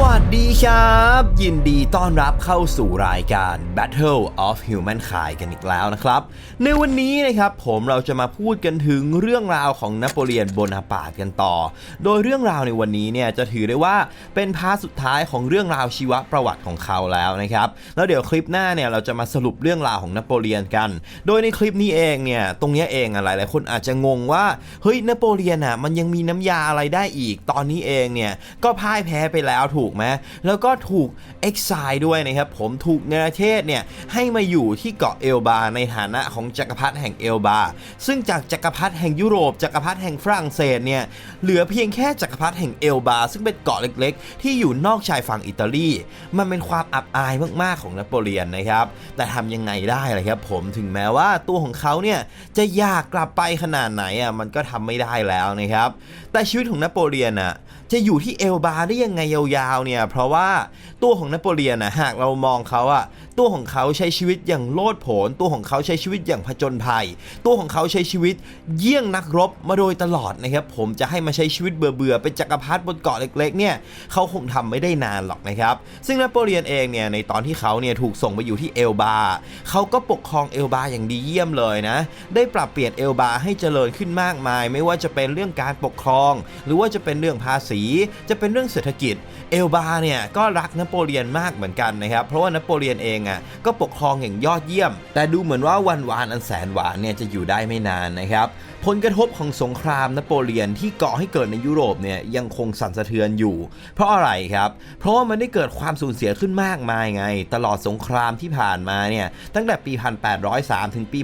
วัสดีครับ ยินดีต้อนรับเข้าสู่รายการ Battle of Humankind กันอีกแล้วนะครับ ในวันนี้นะครับผมเราจะมาพูดกันถึงเรื่องราวของนโปเลียนโบนาปาร์ตกันต่อ โดยเรื่องราวในวันนี้เนี่ยจะถือได้ว่าเป็นพาร์ทสุดท้ายของเรื่องราวชีวประวัติของเขาแล้วนะครับ แล้วเดี๋ยวคลิปหน้าเนี่ยเราจะมาสรุปเรื่องราวของนโปเลียนกัน โดยในคลิปนี้เองเนี่ยตรงเนี้ยเองอะไรหลายคนอาจจะงงว่าเฮ้ยนโปเลียนอะมันยังมีน้ำยาอะไรได้อีก ตอนนี้เองเนี่ยก็พ่ายแพ้ไปแล้วถูกไหมแล้วก็ถูกเอ็กซายด้วยนะครับผมถูกเนรเทศเนี่ยให้มาอยู่ที่เกาะเอลบาในฐานะของจักรพรรดิแห่งเอลบา ซึ่งจากจักรพรรดิแห่งยุโรป จักรพรรดิแห่งฝรั่งเศสเนี่ยเหลือเพียงแค่จักรพรรดิแห่งเอลบา ซึ่งเป็นเกาะเล็กๆ ที่อยู่นอกชายฝั่งอิตาลี มันเป็นความอับอายมากๆของนโปเลียนนะครับ แต่ทำยังไงได้ล่ะครับผมถึงแม้ว่าตัวของเขาเนี่ยจะอยากกลับไปขนาดไหนอะมันก็ทำไม่ได้แล้วนะครับ แต่ชีวิตของนโปเลียนอะจะอยู่ที่เอลบาได้ยังไงยาวๆเนี่ย เพราะว่าตัวของนโปเลียนนะหากเรามองเขาอะ ตัวของเขาใช้ชีวิตอย่างโลดโผน ตัวของเขาใช้ชีวิตอย่างผจญภัย ตัวของเขาใช้ชีวิตเยี่ยงนักรบมาโดยตลอดนะครับ ผมจะให้มาใช้ชีวิตเบื่อๆเป็นจักรพรรดิบนเกาะเล็กๆเนี่ยเขาคงทำไม่ได้นานหรอกนะครับ ซึ่งนโปเลียนเองเนี่ยในตอนที่เขาเนี่ยถูกส่งไปอยู่ที่เอลบาเขาก็ปกครองเอลบาอย่างดีเยี่ยมเลยนะ ได้ปรับเปลี่ยนเอลบาให้เจริญขึ้นมากมาย ไม่ว่าจะเป็นเรื่องการปกครอง หรือว่าจะเป็นเรื่องภาษี จะเป็นเรื่องเศรษฐกิจ เอลบาเนี่ยก็รักนโปเลียนมากเหมือนกันนะครับ เพราะว่านโปเลียนเองอะก็ปกครองอย่างยอดเยี่ยม แต่ดูเหมือนว่าวันวานอันแสนหวานเนี่ยจะอยู่ได้ไม่นานนะครับ ผลกระทบของสงครามนโปเลียนที่ก่อให้เกิดในยุโรปเนี่ยยังคงสั่นสะเทือนอยู่ เพราะอะไรครับ เพราะว่ามันได้เกิดความสูญเสียขึ้นมากมายไง ตลอดสงครามที่ผ่านมาเนี่ยตั้งแต่ปี 1803 ถึงปี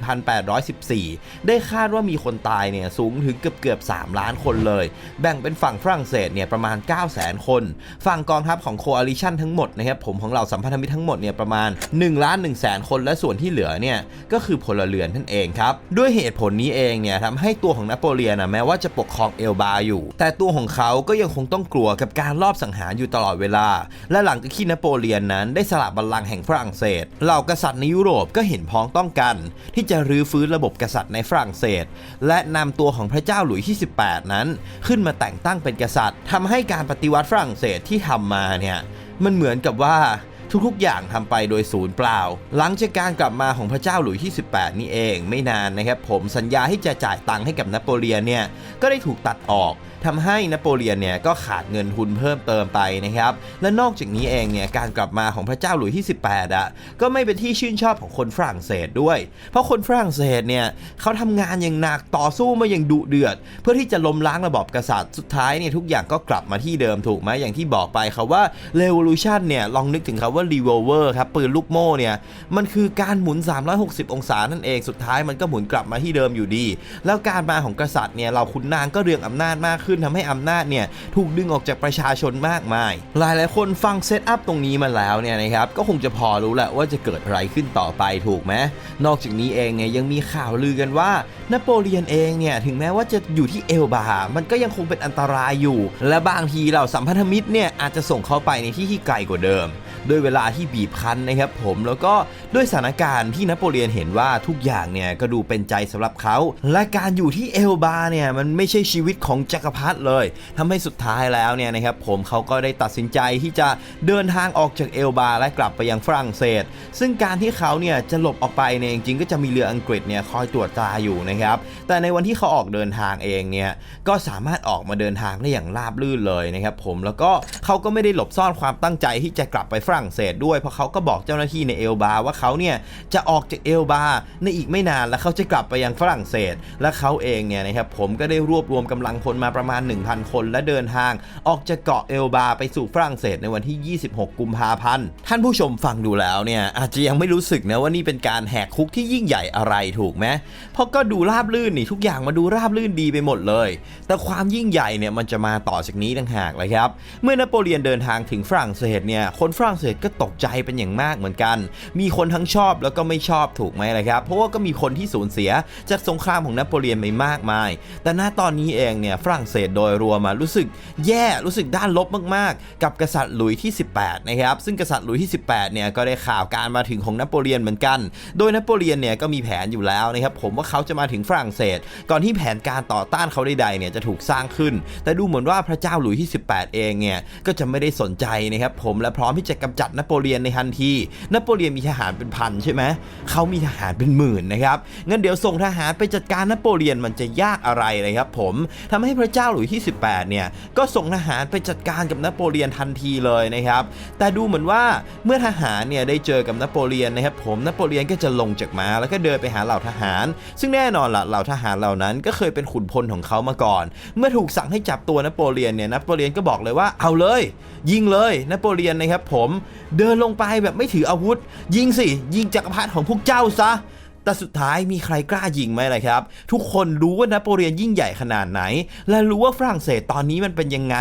1814 ได้คาดว่ามีคนตายเนี่ยสูงถึงเกือบเกือบ 3 ล้านคนเลย แบ่งเป็นฝั่งฝรั่งเศสเนี่ยประมาณ 9 0 0 0 0 0 คน ฝั่งกองทัพของโคอาลิชันทั้งหมดนะครับผมของเราสัมพันธมิตรทั้งหมดเนี่ยประมาณ1ล้าน1แสนคนและส่วนที่เหลือเนี่ยก็คือพลเรือนนั่นเองครับด้วยเหตุผลนี้เองเนี่ยทำให้ตัวของนโปเลียนนะแม้ว่าจะปกครองเอลบาอยู่ แต่ตัวของเขาก็ยังคงต้องกลัวกับการลอบสังหารอยู่ตลอดเวลา และหลังจากที่นโปเลียนนั้นได้สละบัลลังก์แห่งฝรั่งเศส เหล่ากษัตริย์ในยุโรปก็เห็นพ้องต้องกัน ที่จะรื้อฟื้นระบบกษัตริย์ในฝรั่งเศส และนำตัวของพระเจ้าหลุยส์ที่ 18 นั้น ขึ้นมาแต่งตั้งเป็นกษัตริย์ทำให้การปฏิวัติฝรั่งเศสที่ทำมาเนี่ยมันเหมือนกับว่า ทุกๆ อย่างทำไปโดยศูนย์เปล่า หลังจากการกลับมาของพระเจ้าหลุยส์ที่ 18 นี่เอง ไม่นานนะครับผมสัญญาที่จะจ่ายตังค์ให้กับนโปเลียนเนี่ยก็ได้ถูกตัดออก ทำให้นโปเลียนเนี่ยก็ขาดเงินทุนเพิ่มเติมไปนะครับและนอกจากนี้เองเนี่ยการกลับมาของพระเจ้าหลุยส์ที่ 18อะก็ไม่เป็นที่ชื่นชอบของคนฝรั่งเศสด้วย เพราะคนฝรั่งเศสเนี่ยเขาทำงานอย่างหนักต่อสู้มาอย่างดุเดือด เพื่อที่จะล้มล้างระบอบกษัตริย์สุดท้ายเนี่ยทุกอย่างก็กลับมาที่เดิมถูกไหมอย่างที่บอกไปครับว่า revolution เนี่ยลองนึกถึงคำว่า revolver ครับปืนลูกโม่เนี่ยมันคือการหมุน 360 องศานั่นเองสุดท้ายมันก็หมุนกลับมาที่เดิมอยู่ดี แล้วการมาของกษัตริย์เนี่ยเราขุนนางก็เรืองอำนาจมากขึ้นทำให้อำนาจเนี่ยถูกดึงออกจากประชาชนมากมาย หลายหลายคนฟังเซตอัพตรงนี้มาแล้วเนี่ยนะครับก็คงจะพอรู้แหละว่าจะเกิดอะไรขึ้นต่อไปถูกไหมนอกจากนี้เองเนี่ยยังมีข่าวลือกันว่านโปเลียนเองเนี่ยถึงแม้ว่าจะอยู่ที่เอลบา มันก็ยังคงเป็นอันตรายอยู่ และบางทีเราสัมพันธมิตรเนี่ยอาจจะส่งเขาไปในที่ที่ไกลกว่าเดิม ด้วยเวลาที่บีบคั้นนะครับผมแล้วก็ด้วยสถานการณ์ที่นโปเลียนเห็นว่าทุกอย่างเนี่ยก็ดูเป็นใจสำหรับเขา และการอยู่ที่เอลบาเนี่ยมันไม่ใช่ชีวิตของจักรพรรดิเลยทำให้สุดท้ายแล้วเนี่ยนะครับผมเขาก็ได้ตัดสินใจที่จะเดินทางออกจากเอลบาและกลับไปยังฝรั่งเศส ซึ่งการที่เขาเนี่ยจะหลบออกไปเนี่ยจริงๆก็จะมีเรืออังกฤษเนี่ยคอยตรวจตราอยู่นะครับแต่ในวันที่เขาออกเดินทางเองเนี่ยก็สามารถออกมาเดินทางได้อย่างราบรื่นเลยนะครับผมแล้วก็เขาก็ไม่ได้หลบซ่อนความตั้งใจที่จะกลับไปฝรั่งเศสด้วยเพราะเขาก็บอกเจ้าหน้าที่ในเอลบาว่าเขาเนี่ยจะออกจากเอลบาในอีกไม่นานแล้วเขาจะกลับไปยังฝรั่งเศส และเขาเองเนี่ยนะครับผมก็ได้รวบรวมกำลังพลมาประมาณ 1,000 คน และเดินทาง ออกจากเกาะเอลบาไปสู่ฝรั่งเศสในวันที่ 26 กุมภาพันธ์ท่านผู้ชมฟังดูแล้วเนี่ยอาจจะยังไม่รู้สึกนะว่านี่เป็นการแหกคุกที่ยิ่งใหญ่อะไรถูกไหมเพราะก็ดูราบลื่นนี่ทุกอย่างมาดูราบลื่นดีไปหมดเลย แต่ความยิ่งใหญ่เนี่ยมันจะมาต่อจากนี้ต่างหากเลยครับเมื่อนโปเลียนเดินทางถึงฝรั่งเศสเนี่ยคนฝรั่งเศเศสก็ตกใจเป็นอย่างมากเหมือนกัน มีคนทั้งชอบแล้วก็ไม่ชอบถูกไหมล่ะครับ เพราะว่าก็มีคนที่สูญเสียจากสงครามของนโปเลียนไปมากมาย แต่ณตอนนี้เองเนี่ยฝรั่งเศสโดยรวมมารู้สึกแย่รู้สึกด้านลบมากๆ กับกษัตริย์หลุยที่ 18 นะครับ ซึ่งกษัตริย์หลุยที่ 18 เนี่ยก็ได้ข่าวการมาถึงของนโปเลียนเหมือนกัน โดยนโปเลียนเนี่ยก็มีแผนอยู่แล้วนะครับผมว่าเขาจะมาถึงฝรั่งเศส ก่อนที่แผนการต่อต้านเขาใดๆเนี่ยจะถูกสร้างขึ้น แต่ดูเหมือนว่าพระเจ้าหลุยที่ 18 เองเนี่ยก็จะไม่ได้สนใจนะครับผมและพร้อมที่จะกำจัดนโปเลียนในทันที นโปเลียนมีทหารเป็นพันใช่ไหมเขามีทหารเป็นหมื่นนะครับงั้นเดี๋ยวส่งทหารไปจัดการนโปเลียนมันจะยากอะไรเลยครับผมทำให้พระเจ้าหลุยส์ที่ 18 เนี่ยก็ส่งทหารไปจัดการกับนโปเลียนทันทีเลยนะครับแต่ดูเหมือนว่าเมื่อทหารเนี่ยได้เจอกับนโปเลียนนะครับผมนโปเลียนก็จะลงจากม้าแล้วก็เดินไปหาเหล่าทหาร ซึ่งแน่นอนละเหล่าทหารเหล่านั้นก็เคยเป็นขุนพลของเขามาก่อน เมื่อถูกสั่งให้จับตัวนโปเลียนเนี่ยนโปเลียนก็บอกเลยว่าเอาเลย ยิงเลยนโปเลียนนะครับผมเดินลงไปแบบไม่ถืออาวุธ ยิงสิ ยิงจักรพรรดิของพวกเจ้าซะ แต่สุดท้ายมีใครกล้ายิงไหมล่ะครับ ทุกคนรู้ว่า นโปเลียนยิ่งใหญ่ขนาดไหน และรู้ว่าฝรั่งเศสตอนนี้มันเป็นยังไง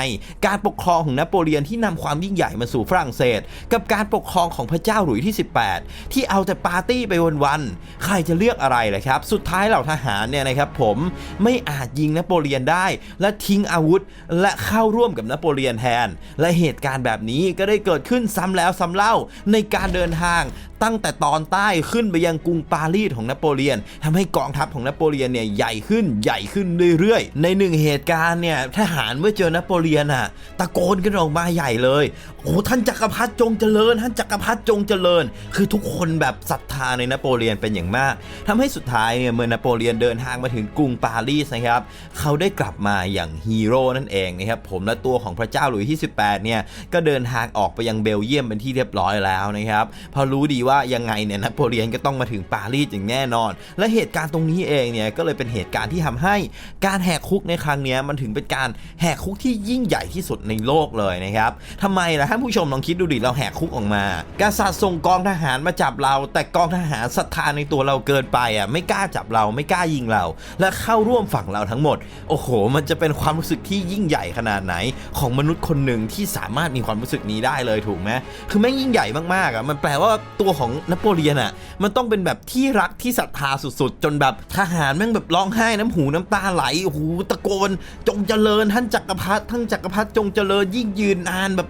การปกครองของนโปเลียนที่นำความยิ่งใหญ่มาสู่ฝรั่งเศส กับการปกครองของพระเจ้าหลุยส์ที่ 18 ที่เอาแต่ปาร์ตี้ไปวันๆใครจะเลือกอะไรล่ะครับ สุดท้ายเหล่าทหารเนี่ยนะครับผมไม่อาจยิงนโปเลียนได้ และทิ้งอาวุธ และเข้าร่วมกับนโปเลียนแทน และเหตุการณ์แบบนี้ก็ได้เกิดขึ้นซ้ำแล้วซ้ำเล่าในการเดินทาง ตั้งแต่ตอนใต้ขึ้นไปยังกรุงปารีสของนโปเลียนทำให้กองทัพของนโปเลียนเนี่ยใหญ่ขึ้นใหญ่ขึ้นเรื่อยๆ ในหนึ่งเหตุการณ์เนี่ยทหารเมื่อเจอนโปเลียนอะตะโกนกันออกมาใหญ่เลยโอ้ท่านจักรพรรดิจงเจริญ ท่านจักรพรรดิจงเจริญ คือทุกคนแบบศรัทธาในนโปเลียนเป็นอย่างมากทำให้สุดท้ายเนี่ยเมื่อนโปเลียนเดินทางมาถึงกรุงปารีสนะครับเขาได้กลับมาอย่างฮีโร่นั่นเองนะครับผมและตัวของพระเจ้าหลุยส์ที่ 18เนี่ยก็เดินทางออกไปยังเบลเยียมเป็นที่เรียบร้อยแล้วนะครับพอรู้ดีว่า่ายังไงเนี่ยนโปเลียนก็ต้องมาถึงปารีสอย่างแน่นอน และเหตุการณ์ตรงนี้เองเนี่ยก็เลยเป็นเหตุการณ์ที่ทำให้การแหกคุกในครั้งนี้มันถึงเป็นการแหกคุกที่ยิ่งใหญ่ที่สุดในโลกเลยนะครับทำไมล่ะท่านผู้ชมลองคิดดูดิเราแหกคุกออกมากษัตริย์ส่งกองทหารมาจับเรา แต่กองทหารศรัทธาในตัวเราเกินไปอะไม่กล้าจับเราไม่กล้ายิงเรา และเข้าร่วมฝั่งเราทั้งหมด โอ้โห มันจะเป็นความรู้สึกที่ยิ่งใหญ่ขนาดไหน ของมนุษย์คนหนึ่งที่สามารถมีความรู้สึกนี้ได้เลยถูกไหมคือแม่งยิ่งใหญ่มากๆอะมันแปลว่าตัวของนโปเลียนอะมันต้องเป็นแบบที่รักที่ศรัทธาสุดๆ จนแบบทหารแม่งแบบร้องไห้น้ำหูน้ำตาไหลโอ้โหตะโกน จงเจริญท่านจักรพรรดิท่านจักรพรรดิจงเจริญยิ่งยืนนานแบบ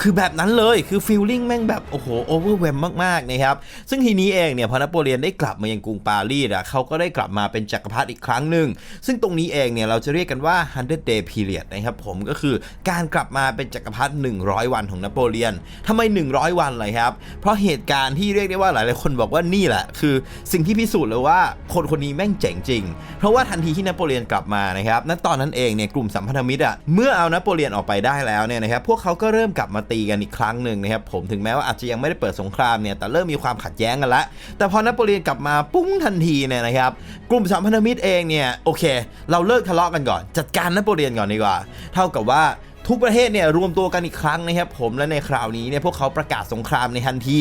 คือแบบนั้นเลยคือฟีลลิ่งแม่งแบบโอ้โหโอเวอร์เวมมากๆนะครับซึ่งทีนี้เองเนี่ยพอนโปเลียนได้กลับมายังกรุงปารีสอะเขาก็ได้กลับมาเป็นจักรพรรดิอีกครั้งหนึ่งซึ่งตรงนี้เองเนี่ยเราจะเรียกกันว่า 100 day period นะครับผมก็คือการกลับมาเป็นจักรพรรดิ100 วันของนโปเลียนทำไม 100 วันเลยครับ เพราะเหตุการณ์ที่เรียกได้ว่าหลายๆคนบอกว่านี่แหละ คือสิ่งที่พิสูจน์เลยว่าคนคนนี้แม่งเจ๋งจริง เพราะว่าทันทีที่นโปเลียนกลับมานะครับณตอนนั้นเองเนี่ยกลุ่มสัมพันธมิตรอะเมื่อเอานโปเลียนออกไปได้แล้วเนี่ยนะครับพวกเขาก็เริ่มกลับมาตีกันอีกครั้งหนึ่งนะครับผมถึงแม้ว่าอาจจะยังไม่ได้เปิดสงครามเนี่ยแต่เริ่มมีความขัดแย้งกันละ แต่พอนโปเลียนกลับมาปุ้งทันทีเนี่ยนะครับกลุ่มสัมพันธมิตรเองเนี่ยโอเค เราเลิกทะเลาะกันก่อน จัดการนโปเลียนก่อนดีกว่า เท่ากับว่า ทุกประเทศเนี่ยรวมตัวกันอีกครั้งนะครับผมและในคราวนี้เนี่ยพวกเขาประกาศสงครามในทันที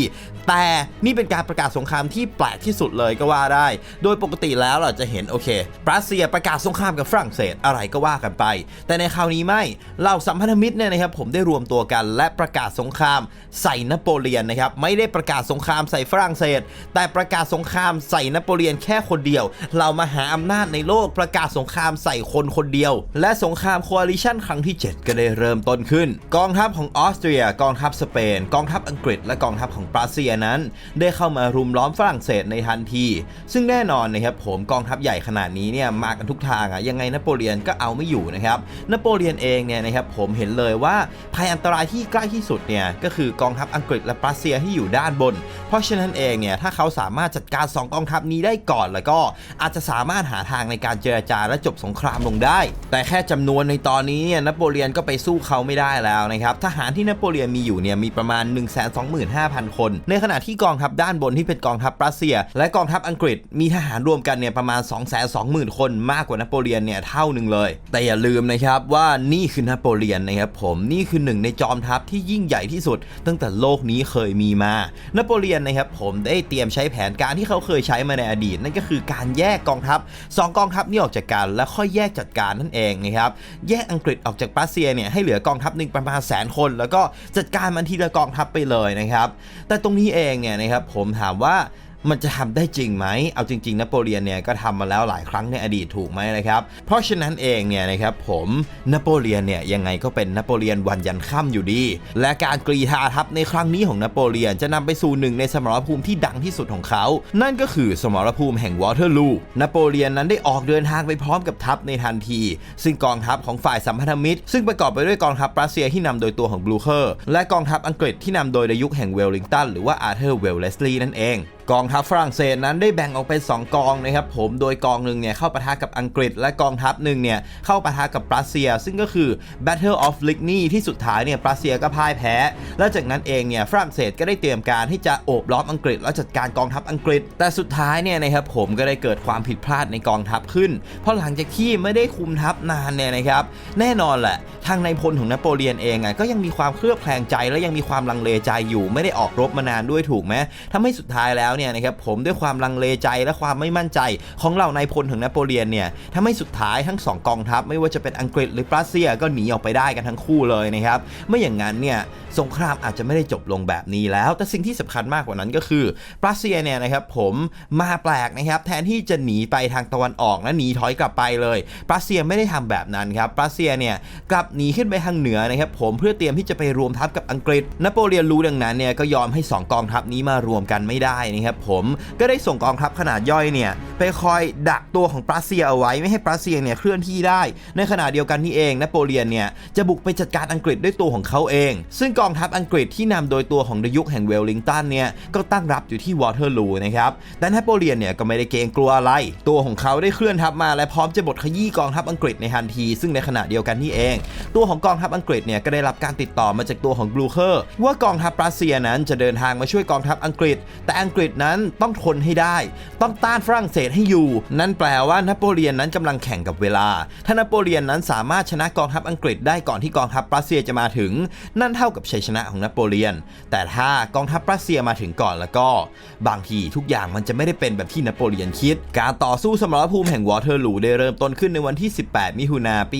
แต่นี่เป็นการประกาศสงครามที่แปลกที่สุดเลยก็ว่าได้ โดยปกติแล้วเราจะเห็นโอเครัสเซียประกาศสงครามกับฝรั่งเศสอะไรก็ว่ากันไป แต่ในคราวนี้ไม่เหล่าสัมพันธมิตรเนี่ยนะครับผมได้รวมตัวกันและประกาศสงครามใส่นโปเลียนนะครับไม่ได้ประกาศสงครามใส่ฝรั่งเศส แต่ประกาศสงครามใส่นโปเลียนแค่คนเดียว เรามาหาอำนาจในโลกประกาศสงครามใส่คนคนเดียว และสงครามคอลิชันครั้งที่ 7 ก็ได้เริ่มต้นขึ้น กองทัพของออสเตรีย กองทัพสเปน กองทัพอังกฤษ และกองทัพของปราเซียนั้น ได้เข้ามารุมล้อมฝรั่งเศสในทันที ซึ่งแน่นอนนะครับผมกองทัพใหญ่ขนาดนี้เนี่ยมากันทุกทางอะยังไงนโปเลียนก็เอาไม่อยู่นะครับนโปเลียนเองเนี่ยนะครับผมเห็นเลยว่าภัยอันตรายที่ใกล้ที่สุดเนี่ยก็คือกองทัพอังกฤษและปราเซียที่อยู่ด้านบน เพราะฉะนั้นเองเนี่ยถ้าเขาสามารถจัดการ 2 กองทัพนี้ได้ก่อน แล้วก็อาจจะสามารถหาทางในการเจรจาและจบสงครามลงได้ แต่แค่จำนวนในตอนนี้เนี่ยนโปเลียนก็ไปสู้เขาไม่ได้แล้วนะครับทหารที่นโปเลียนมีอยู่เนี่ยมีประมาณ 1 2 5 0 0 0 คน ในขณะที่กองทัพด้านบนที่เป็นกองทัพรัสเซีย และกองทัพอังกฤษมีทหารรวมกันเนี่ยประมาณ 2 2 0 0 0 0 คนมากกว่านโปเลียนเนี่ยเท่าหนึ่งเลย แต่อย่าลืมนะครับว่านี่คือนโปเลียนนะครับผมนี่คือหนึ่งในจอมทัพที่ยิ่งใหญ่ที่สุด ตั้งแต่โลกนี้เคยมีมานโปเลียนนะครับผมได้เตรียมใช้แผนการที่เขาเคยใช้มาในอดีต นั่นก็คือการแยกกองทัพสองกองทัพนี้ออกจากกัน แล้วค่อยแยกจัดการนั่นเองนะครับแยกอังกฤษออกจากปรัสเซียเนี่ยให้เหลือกองทัพหนึ่งประมาณแสนคน แล้วก็จัดการมันทีละกองทัพไปเลยนะครับ แต่ตรงนี้เองเนี่ยนะครับผมถามว่า มันจะทำได้จริงไหม เอาจริงๆนโปเลียนเนี่ยก็ทำมาแล้วหลายครั้งในอดีตถูกไหมนะครับ เพราะฉะนั้นเองเนี่ยนะครับผมนโปเลียนเนี่ยยังไงก็เป็นนโปเลียนวันยันค่ำอยู่ดี และการกรีธาทัพในครั้งนี้ของนโปเลียนจะนำไปสู่หนึ่งในสมรภูมิที่ดังที่สุดของเขา นั่นก็คือสมรภูมิแห่งวอเตอร์ลูนโปเลียนนั้นได้ออกเดินทางไปพร้อมกับทัพในทันที ซึ่งกองทัพของฝ่ายสัมพันธมิตร ซึ่งประกอบไปด้วยกองทัพรัสเซียที่นำโดยตัวของบลูเคอร์และกองทัพอังกฤษที่นำโดยในยุคแห่งเวลลิงตันหรือว่าอาร์เธอร์เวลเลสลีย์นั่นเอง กองทัพฝรั่งเศสนั้นได้แบ่งออกเป็น 2 กองนะครับผมโดยกองหนึ่งเนี่ยเข้าปะทะกับอังกฤษ และกองทัพหนึ่งเนี่ยเข้าปะทะกับปรัสเซีย ซึ่งก็คือ Battle of Ligny ที่สุดท้ายเนี่ยปรัสเซียก็พ่ายแพ้ และจากนั้นเองเนี่ยฝรั่งเศสก็ได้เตรียมการที่จะโอบล้อมอังกฤษ และจัดการกองทัพอังกฤษ แต่สุดท้ายเนี่ยนะครับผมก็ได้เกิดความผิดพลาดในกองทัพขึ้น เพราะหลังจากที่ไม่ได้คุมทัพนานเนี่ยนะครับแน่นอนแหละ ทางในพลของนโปเลียนเองอะก็ยังมีความเคลือบแคลงใจและยังมีความลังเลใจอยู่ไม่ได้ออกรบมานานด้วยถูกไหมทำให้สุดท้ายแล้วเนี่ยนะครับผมด้วยความลังเลใจและความไม่มั่นใจ ของเหล่านายพลของนโปเลียนเนี่ยทำให้สุดท้ายทั้งสองกองทัพ ไม่ว่าจะเป็นอังกฤษหรือปรัสเซียก็หนีออกไปได้กันทั้งคู่เลยนะครับไม่อย่างนั้นเนี่ยสงครามอาจจะไม่ได้จบลงแบบนี้แล้ว แต่สิ่งที่สำคัญมากกว่านั้นก็คือรัสเซียเนี่ยนะครับผมมาแปลกนะครับแทนที่จะหนีไปทางตะวันออกและหนีถอยกลับไปเลยปรัสเซียไม่ได้ทำแบบนั้นครับรัสเซียเนี่ยกลับหนีขึ้นไปทางเหนือนะครับผมเพื่อเตรียมที่จะไปรวมทัพกับอังกฤษนโปเลียนรู้ดังนั้นเนี่ยก็ยอมให้ 2 กองทัพนี้มารวมกันไม่ได้นะครับผมก็ได้ส่งกองทัพขนาดย่อยเนี่ยไปคอยดักตัวของปรัสเซียเอาไว้ไม่ให้ปรัสเซียเนี่ยเคลื่อนที่ได้ ในขณะเดียวกันนี่เองนโปเลียนเนี่ยจะบุกไปจัดการอังกฤษด้วยตัวของเขาเอง ซึ่งกองทัพอังกฤษที่นำโดยตัวของดยุคแห่งเวลลิงตันเนี่ยก็ตั้งรับอยู่ที่วอเตอร์ลูนะครับแต่นโปเลียนเนี่ยก็ไม่ได้เกรงกลัวอะไร ตัวของเขาได้เคลื่อนทัพมาและพร้อมจะบดขยี้กองทัพอังกฤษในทันที ซึ่งในขณะเดียวกันนี่เองตัวของกองทัพอังกฤษเนี่ยก็ได้รับการติดต่อมาจากตัวของบลูเคอร์ว่ากองทัพรัสเซียนั้นจะเดินทางมาช่วยกองทัพอังกฤษ แต่อังกฤษนั้นต้องทนให้ได้ ต้องต้านฝรั่งเศสให้อยู่ นั่นแปลว่านโปเลียนนั้นกำลังแข่งกับเวลา ถ้านโปเลียนนั้นสามารถชนะกองทัพอังกฤษได้ก่อนที่กองทัพรัสเซียจะมาถึง นั่นเท่ากับชัยชนะของนโปเลียน แต่ถ้ากองทัพรัสเซียมาถึงก่อนแล้วก็ บางทีทุกอย่างมันจะไม่ได้เป็นแบบที่นโปเลียนคิด การต่อสู้สมรภูมิแห่งวอเตอร์ลูได้เริ่มต้นขึ้นในวันที่ 18 มิถุนาปี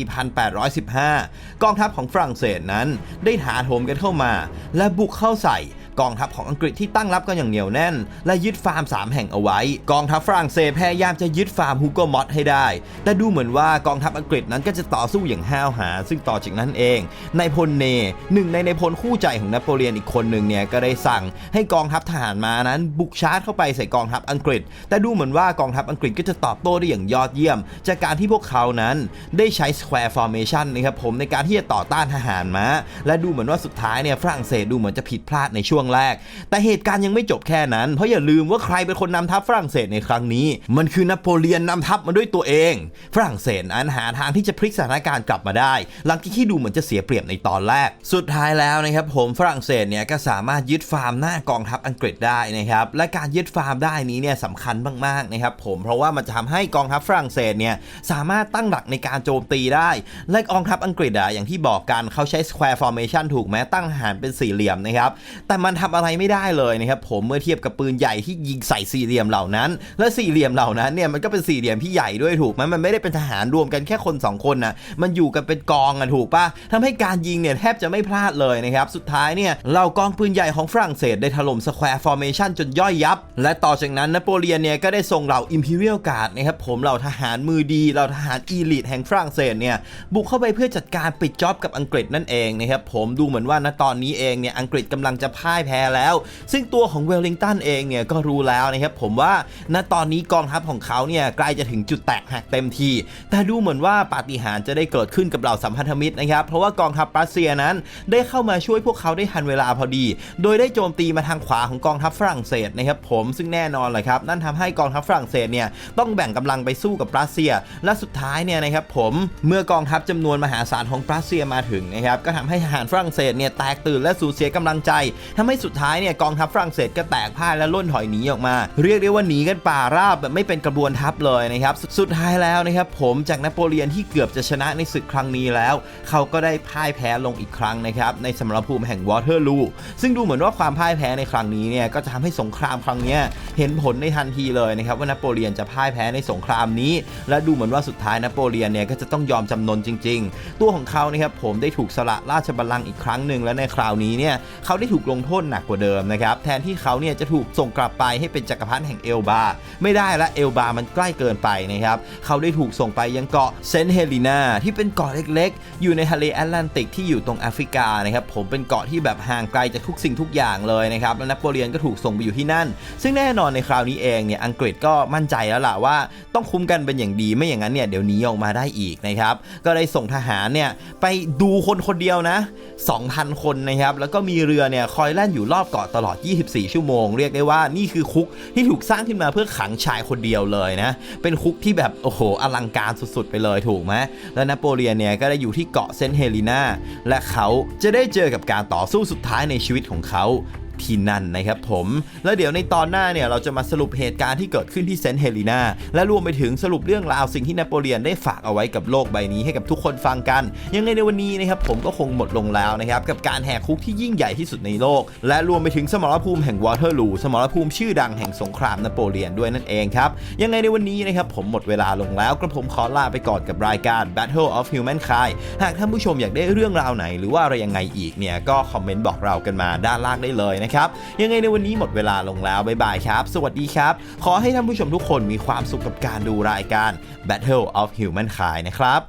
1815กองทัพของฝรั่งเศสนั้นได้ถาโถมกันเข้ามา และบุกเข้าใส่ กองทัพของอังกฤษที่ตั้งรับกันอย่างเหนียวแน่น และยึดฟาร์ม 3 แห่งเอาไว้ กองทัพฝรั่งเศสพยายามจะยึดฟาร์มฮูโกมอตให้ได้ แต่ดูเหมือนว่ากองทัพอังกฤษนั้นก็จะต่อสู้อย่างห้าวหา ซึ่งต่อจากนั้นเองนายพลเนหนึ่งในนายพลคู่ใจของนโปเลียนอีกคนหนึ่งเนี่ยก็ได้สั่งให้กองทัพทหารมานั้น บุกชาร์จเข้าไปใส่กองทัพอังกฤษ แต่ดูเหมือนว่ากองทัพอังกฤษก็จะตอบโต้ได้อย่างยอดเยี่ยม จากการที่พวกเขานั้นได้ใช้ square formation นะครับผมในการที่จะต่อต้านทหารม้าและดูเหมือนว่าสุดท้ายเนี่ยฝรั่งเศสดูเหมือนจะผิดพลาดในช่วงแรก แต่เหตุการณ์ยังไม่จบแค่นั้น เพราะอย่าลืมว่าใครเป็นคนนำทัพฝรั่งเศสในครั้งนี้ มันคือนโปเลียนนำทัพมาด้วยตัวเอง ฝรั่งเศสนั้นหาทางที่จะพลิกสถานการณ์กลับมาได้ หลังจากที่ดูเหมือนจะเสียเปรียบในตอนแรก สุดท้ายแล้วนะครับผมฝรั่งเศสเนี่ยก็สามารถยึดฟาร์มหน้ากองทัพอังกฤษได้นะครับ และการยึดฟาร์มได้นี้เนี่ยสำคัญมากๆนะครับผมเพราะว่ามันจะทำให้กองทัพฝรั่งเศสเนี่ยสามารถตั้งหลักในการโจมตีได้ และกองทัพอังกฤษอะอย่างที่บอกกันเขาใช้ square formation ถูกไหมตั้งทหารเป็นสี่เหลี่ยมนะครับแต่มันทำอะไรไม่ได้เลยนะครับผมเมื่อเทียบกับปืนใหญ่ที่ยิงใส่สี่เหลี่ยมเหล่านั้น และสี่เหลี่ยมเหล่านั้นเนี่ยมันก็เป็นสี่เหลี่ยมที่ใหญ่ด้วยถูกไหมมันไม่ได้เป็นทหารรวมกันแค่คนสองคนนะมันอยู่กันเป็นกองอะถูกปะทำให้การยิงเนี่ยแทบจะไม่พลาดเลยนะครับสุดท้ายเนี่ยเหล่ากองปืนใหญ่ของฝรั่งเศสได้ถล่ม square formation จนย่อยยับ และต่อจากนั้นนโปเลียนเนี่ยก็ได้ส่งเหล่า imperial guard นะครับผมเหล่าทหารมือดีเหล่าทหารอีลิทแห่งฝรั่งเศสเนี่ยบุกเข้าไปเพื่อจัดการปิดจ็อบกับอังกฤษนั่นเองนะครับผมดูเหมือนว่าณตอนนี้เองเนี่ยอังกฤษกำลังจะพ่ายแพ้แล้ว ซึ่งตัวของเวลลิงตันเองเนี่ยก็รู้แล้วนะครับผมว่าณตอนนี้กองทัพของเขาเนี่ยใกล้จะถึงจุดแตกหักเต็มที แต่ดูเหมือนว่าปาฏิหาริย์จะได้เกิดขึ้นกับเหล่าสัมพันธมิตรนะครับเพราะว่ากองทัพรัสเซียนั้นได้เข้ามาช่วยพวกเขาได้ทันเวลาพอดี โดยได้โจมตีมาทางขวาของกองทัพฝรั่งเศสนะครับผมซึ่งแน่นอนเลยครับนั่นทำให้กองทัพฝรั่งเศสเนี่ยต้องแบ่งกำลังไปสู้กับรัสเซีย และสุดท้ายเนี่ยนะครับผมเมื่อกองทัพจำนวนมหาศาลของรัสเซียมาถึงนะครับก็ทำให้ทหารฝรั่งเศสเนี่ยแตกตื่นและสูญเสียกำลังใจทำใให้สุดท้ายเนี่ยกองทัพฝรั่งเศสก็แตกพ่ายและล่นถอยหนีออกมา เรียกได้ว่าหนีกันป่าราบแบบไม่เป็นกระบวนทัพเลยนะครับ สุดสุดท้ายแล้วนะครับผมจากนโปเลียนที่เกือบจะชนะในศึกครั้งนี้แล้ว เขาก็ได้พ่ายแพ้ลงอีกครั้งนะครับในสมรภูมิแห่งวอเตอร์ลูซึ่งดูเหมือนว่าความพ่ายแพ้ในครั้งนี้เนี่ยก็จะทำให้สงครามครั้งนี้เห็นผลในทันทีเลยนะครับว่านโปเลียนจะพ่ายแพ้ในสงครามนี้ และดูเหมือนว่าสุดท้ายนโปเลียนเนี่ยก็จะต้องยอมจำนนจริง ๆ ตัวของเขานะครับผมได้ถูกสละราชบัลลังก์อีกครั้งหนึ่งและในคราวนี้เนี่ยเขาได้ถูกลงโทษหนักกว่าเดิมนะครับ แทนที่เขาเนี่ยจะถูกส่งกลับไปให้เป็นจักรพรรดิแห่งเอลบา ไม่ได้ละเอลบา มันใกล้เกินไปนะครับ เขาได้ถูกส่งไปยังเกาะเซนเฮลีนาที่เป็นเกาะเล็กๆ อยู่ในทะเลแอตแลนติกที่อยู่ตรงแอฟริกานะครับ ผมเป็นเกาะที่แบบห่างไกลจากทุกสิ่งทุกอย่างเลยนะครับ และนโปเลียนก็ถูกส่งไปอยู่ที่นั่น ซึ่งแน่นอนในคราวนี้เองเนี่ย อังกฤษก็มั่นใจแล้วล่ะว่าต้องคุ้มกันเป็นอย่างดี ไม่อย่างนั้นเนี่ยเดี๋ยวหนีออกมาได้อีกนะครับ ก็ได้ส่งทหารเนี่ยไปดูคนคนเดียวนะ 2,000 คนนะครับ แล้วก็มีเรือเนี่ยคอยแล่นอยู่รอบเกาะตลอด 24 ชั่วโมง เรียกได้ว่านี่คือคุกที่ถูกสร้างขึ้นมาเพื่อขังชายคนเดียวเลยนะ เป็นคุกที่แบบโอ้โหอลังการสุด ๆ ไปเลยถูกไหมและนโปเลียนเนี่ยก็ได้อยู่ที่เกาะเซนเฮลีนาและเขาจะได้เจอกับการต่อสู้สุดท้ายในชีวิตของเขา ที่นั่นนะครับผม แล้วเดี๋ยวในตอนหน้าเนี่ยเราจะมาสรุปเหตุการณ์ที่เกิดขึ้นที่เซนต์เฮลีนาและรวมไปถึงสรุปเรื่องราวสิ่งที่นโปเลียนได้ฝากเอาไว้กับโลกใบนี้ให้กับทุกคนฟังกัน ยังไงในวันนี้นะครับผมก็คงหมดลงแล้วนะครับกับการแหกคุกที่ยิ่งใหญ่ที่สุดในโลก และรวมไปถึงสมรภูมิแห่งวอเตอร์ลูสมรภูมิชื่อดังแห่งสงครามนโปเลียนด้วยนั่นเองครับยังไงในวันนี้นะครับผมหมดเวลาลงแล้วกระผมขอลาไปก่อนกับรายการ Battle of Humankind หากท่านผู้ชมอยากได้เรื่องราวไหน หรือว่าอะไรยังไงอีกเนี่ยก็คอมเมนต์บอกเรากันมาด้านล่างได้เลยนะครับ ยังไงในวันนี้หมดเวลาลงแล้วบ๊ายบายครับ สวัสดีครับ ขอให้ท่านผู้ชมทุกคนมีความสุขกับการดูรายการ Battle of Humankind นะครับ